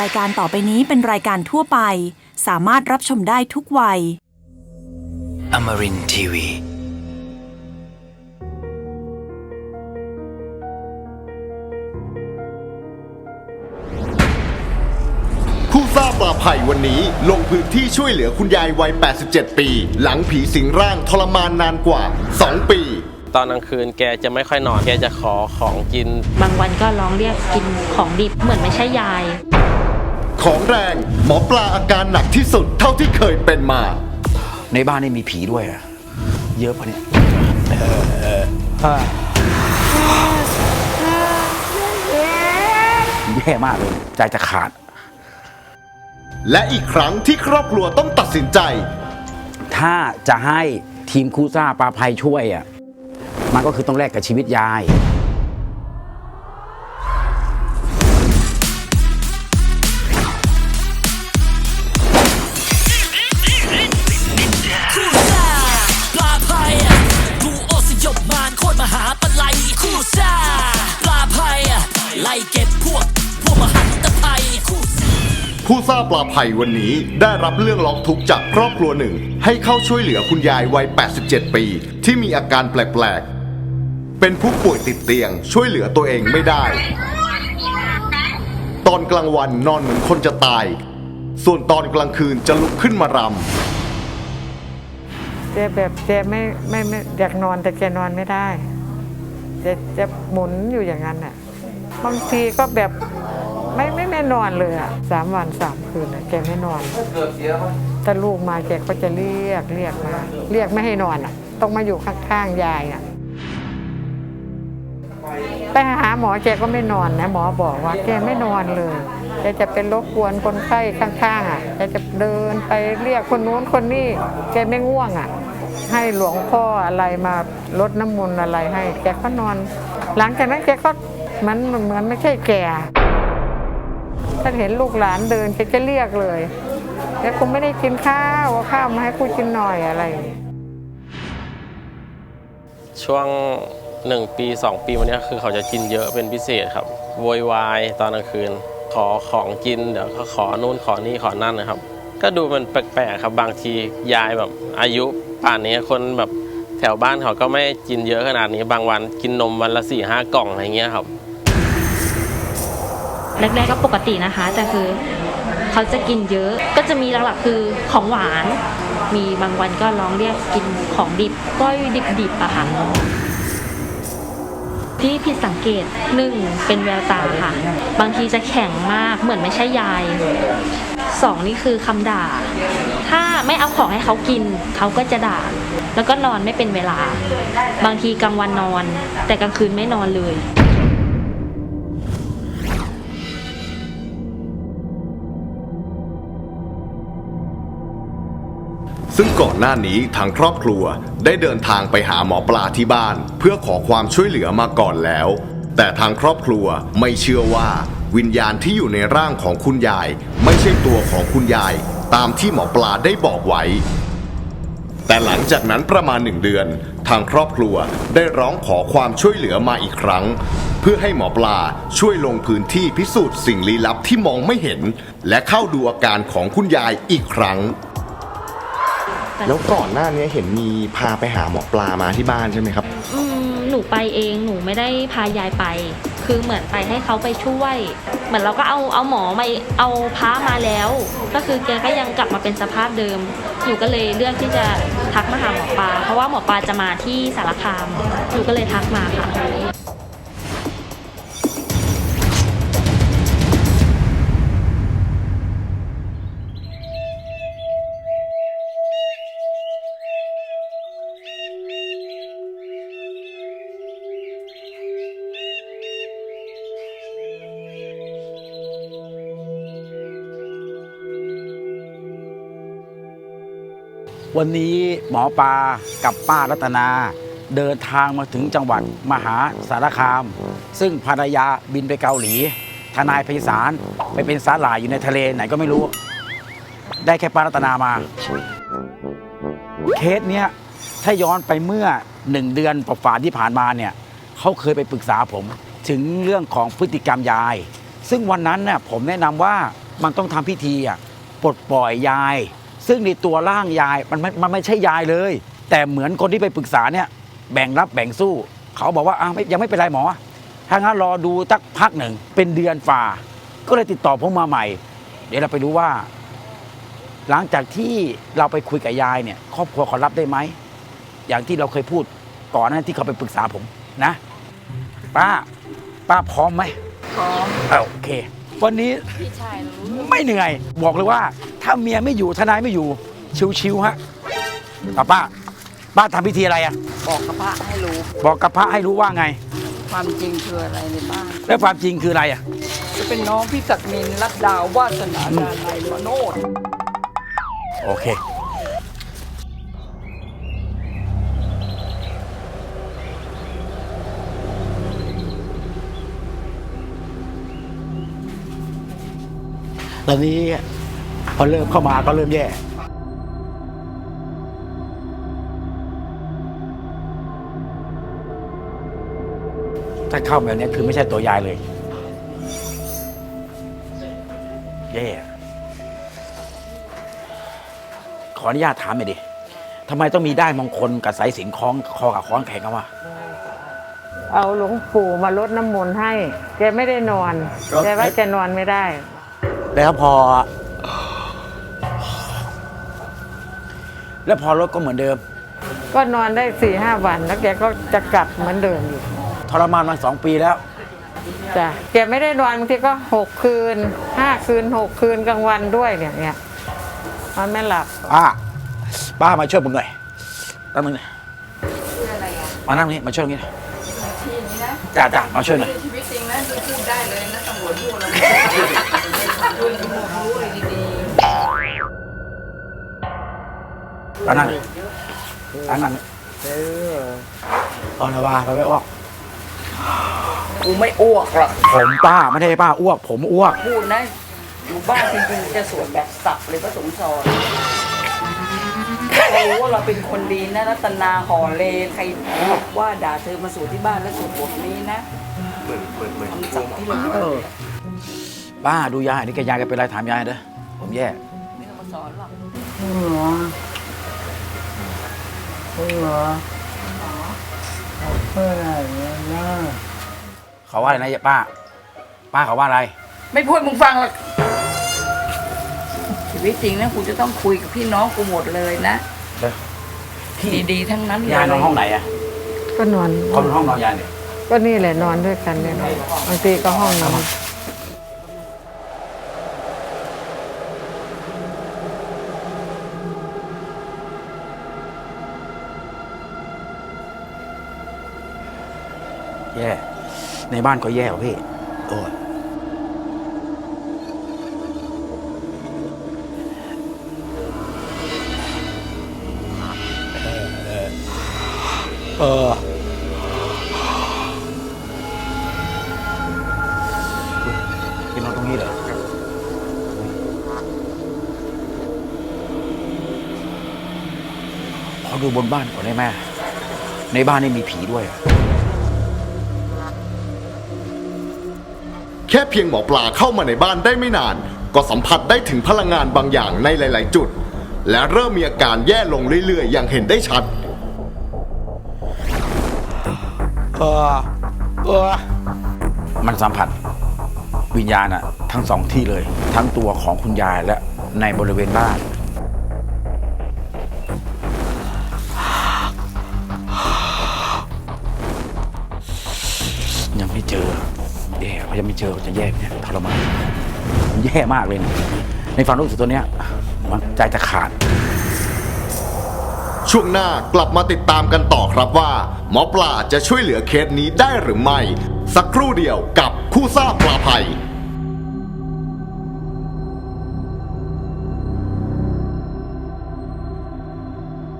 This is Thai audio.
รายการต่อไปนี้เป็นรายการทั่วไป สามารถรับชมได้ทุกวัย Amarin Tiwi. ผู้ทราบปลาภัยวันนี้ ลงพื้นที่ช่วยเหลือคุณยายวัย 87 ปี หลังผีสิงร่างทรมานนานกว่า 2 ปี ตอนกลางคืนแกจะไม่ค่อยนอน แกจะขอของกิน บางวันก็ร้องเรียกกินของดิบเหมือนไม่ใช่ยาย ของแรง หมอปลาอาการหนักที่สุดเท่าที่เคยเป็นมา ในบ้านนี่มีผีด้วยอะเยอะปะเนี่ยแย่มากเลย ใจจะขาด และอีกครั้งที่ครอบครัวต้องตัดสินใจ ถ้าจะให้ทีมครูซ่าปลาภัยช่วยอะ มันก็คือต้องแลกกับชีวิตยาย ไล่เก็บพวก พวกมหันตภัยคู่ซ่าผู้ทราบปลาภัยวันนี้ได้รับเรื่องร้องทุกข์จากครอบครัวหนึ่ง ให้เข้าช่วยเหลือคุณยายวัย 87 ปี ที่มีอาการแปลกๆ เป็นผู้ป่วยติดเตียง ช่วยเหลือตัวเองไม่ได้ ตอนกลางวันนอนเหมือนคนจะตาย ส่วนตอนกลางคืนจะลุกขึ้นมารำแกแบบแกไม่ไม่ไม่อยากนอนแต่แกนอนไม่ได้จะจะหมุนอยู่อย่างนั้นน่ะ บางทีก็แบบไม่ไม่ไม่นอนเลยอะสามวันสามคืนนะแกไม่นอน ถ้าลูกมาแกก็จะเรียกเรียกมา เรียกไม่ให้นอนอะต้องมาอยู่ข้างๆยายอะไปหาหมอแกก็ไม่นอนนะหมอบอกว่าแกไม่นอนเลยแกจะเป็นรบกวนคนไข้ข้างๆอะแกจะเดินไปเรียกคนนู้นคนนี้แกไม่ง่วงอะ ให้หลวงพ่ออะไรมาลดน้ำมนต์อะไรให้ แกก็นอน หลังจากนั้นแกก็ มันเหมือนไม่ใช่แก่ถ้าเห็นลูกหลานเดินแกจะเรียกเลยแกคงไม่ได้กินข้าวเอาข้าวมาให้กูกินหน่อยอะไร ช่วงหนึ่งปีสองปีวันเนี้ยคือเขาจะกินเยอะเป็นพิเศษครับโวยวายตอนกลางคืน ขอของกินเดี๋ยวเขาขอนู่นขอนี่ขอนั่นนะครับ ก็ดูมันแปลกๆครับบางทียายแบบอายุป่านนี้คนแบบแถวบ้านเขาก็ไม่กินเยอะขนาดนี้บางวันกินนมวันละสี่ห้ากล่องอะไรเงี้ยครับ แรกๆก็ปกตินะคะ แต่คือเขาจะกินเยอะ ก็จะมีหลักๆคือของหวาน มีบางวันก็ร้องเรียกกินของดิบก้อยดิบๆอะค่ะที่ผิดสังเกตหนึ่งเป็นแววตาค่ะ บางทีจะแข็งมากเหมือนไม่ใช่ยายสองนี่คือคำด่า ถ้าไม่เอาของให้เขากิน เขาก็จะด่า แล้วก็นอนไม่เป็นเวลา บางทีกลางวันนอน แต่กลางคืนไม่นอนเลย ซึ่งก่อนหน้านี้ทางครอบครัวได้เดินทางไปหาหมอปลาที่บ้าน เพื่อขอความช่วยเหลือมาก่อนแล้ว แต่ทางครอบครัวไม่เชื่อว่า วิญญาณที่อยู่ในร่างของคุณยาย ไม่ใช่ตัวของคุณยาย ตามที่หมอปลาได้บอกไว้ แต่หลังจากนั้นประมาณหนึ่งเดือน ทางครอบครัวได้ร้องขอความช่วยเหลือมาอีกครั้ง เพื่อให้หมอปลาช่วยลงพื้นที่พิสูจน์สิ่งลี้ลับที่มองไม่เห็น และเข้าดูอาการของคุณยายอีกครั้ง แล้วก่อนหน้านี้เห็นมีพาไปหาหมอปลามาที่บ้านใช่ไหมครับ อืมหนูไปเองหนูไม่ได้พายายไป คือเหมือนไปให้เขาไปช่วย เหมือนเราก็เอาเอาหมอมาเอาพระมาแล้ว ก็คือแกก็ยังกลับมาเป็นสภาพเดิมหนูก็เลยเลือกที่จะทักมาหาหมอปลาเพราะว่าหมอปลาจะมาที่สารคามหนูก็เลยทักมาค่ะ วันนี้หมอปลากับป้ารัตนา เดินทางมาถึงจังหวัดมหาสารคาม ซึ่งภรรยาบินไปเกาหลี ทนายไพศาลไปเป็นสาหร่ายอยู่ในทะเลไหนก็ไม่รู้ ได้แค่ป้ารัตนามา เคสเนี้ยถ้าย้อนไปเมื่อหนึ่งเดือนกว่าๆที่ผ่านมาเนี่ยเขาเคยไปปรึกษาผมถึงเรื่องของพฤติกรรมยาย ซึ่งวันนั้นน่ะผมแนะนำว่ามันต้องทำพิธีอะปลดปล่อยยาย ซึ่งในตัวร่างยายมันไม่มันไม่ใช่ยายเลย แต่เหมือนคนที่ไปปรึกษาเนี่ย แบ่งรับแบ่งสู้ เขาบอกว่าอ้าวไม่ยังไม่เป็นไรหมอถ้างั้นรอดูสักพักหนึ่งเป็นเดือนฝ่า ก็เลยติดต่อผมมาใหม่ เดี๋ยวเราไปดูว่า หลังจากที่เราไปคุยกับยายเนี่ย ครอบครัวเขารับได้ไหมอย่างที่เราเคยพูดก่อนหนั้นที่เขาไปปรึกษาผมนะ ป้า ป้าพร้อมไหมพร้อมอะโอเค วันนี้พี่ชายรู้ไม่เหนื่อย บอกเลยว่า ถ้าเมียไม่อยู่ทนายไม่อยู่ ชิวๆฮะอะป้า ป้าทำพิธีอะไรอะ บอกกับพระให้รู้ บอกกับพระให้รู้ว่าไง ความจริงคืออะไรในบ้านแล้วความจริงคืออะไรอะ จะเป็นน้องพี่ศักดิ์นินรัตดาววาสนาดานายมโนด โอเค ตอนนี้พอเริ่มเข้ามาก็เริ่มแย่ถ้าเข้าแบบนี้คือไม่ใช่ตัวยายเลย แย่ขออนุญาตถามหน่อยดิทำไมต้องมีได้มงคลกับสายสิญจนคล้องคอกับคล้องแขนกันวะเอาหลวงปู่มาลดน้ำมนต์ให้ แกไม่ได้นอน แกว่าจะนอนไม่ได้ แล้วพอ แล้วพอรถก็เหมือนเดิม ก็นอนได้สี่ห้าวันแล้วแกก็จะกลับเหมือนเดิมอยู่ทรมานมาสองปีแล้ว จ้ะแกไม่ได้นอนบางทีก็หกคืนห้าคืนหกคืนกลางวันด้วยเนี่ยเนี่ยมันไม่หลับ ป้า ป้ามาช่วยผมหน่อยตั้งนึงนะมานั่งนี่มาช่วยตรงนี้หน่อยจ้าจ้ามาช่วยหน่อย ชีวิตจริงนะคือพูดได้เลยนะตำรวจพูดอะไรดูจมูกรู้เลยดีมานั่งนั่งนั่งเอาละว่าไปไม่อ้วกๆกูไม่อ้วกหรอกผมป้าไม่ได้ป้าอ้วก ผมอ้วก พูดนะอยู่บ้านจริงๆจะสวดแบบสับเลยพระสงฆ์สอนเขารู้ว่าเราเป็นคนดีนะรัตนาห่อเลใครบอกว่าด่าเธอมาสวดที่บ้านแล้วสวดบทนี้นะคำสั่งที่เราเออ ป้าดูยายนี่แกยายแกเป็นไรถามยายเด้อผมแย่ไม่ต้องมาสอนหรอกหรอหรอเพื่ออะไรนะเขาว่าอะไรนะป้า ป้าเขาว่าอะไร ไม่พูดมึงฟังหรอกชีวิตจริงนะกูจะต้องคุยกับพี่น้องกูหมดเลยนะเด้อที่ดีๆทั้งนั้นเลยยายนอนห้องไหนอะก็นอนเขาเป็นห้องนอนยายเนี่ยก็นี่แหละนอนด้วยกันเนี่ยบางทีก็ห้องนอน แย่ ในบ้านก็แย่ว่ะพี่ โอ้ยเออกินนอนตรงนี้เหรอขอดูบนบ้านก่อนได้ไหมในบ้านนี่มีผีด้วย แค่เพียงหมอปลาเข้ามาในบ้านได้ไม่นาน ก็สัมผัสได้ถึงพลังงานบางอย่างในหลาย ๆ จุด และเริ่มมีอาการแย่ลงเรื่อย ๆ อย่างเห็นได้ชัดเออเออมันสัมผัสวิญญาณอะทั้งสองที่เลย ทั้งตัวของคุณยายและในบริเวณบ้าน ยังไม่เจอ แย่เขาจะไม่เจอจะแย่เนี่ยทรมานมันแย่มากเลยนะในความรู้สึกตัวเนี้ยมันใจจะขาด ช่วงหน้ากลับมาติดตามกันต่อครับว่า หมอปลาจะช่วยเหลือเคสนี้ได้หรือไม่ สักครู่เดียวกับคู่ซ่าปลาภัย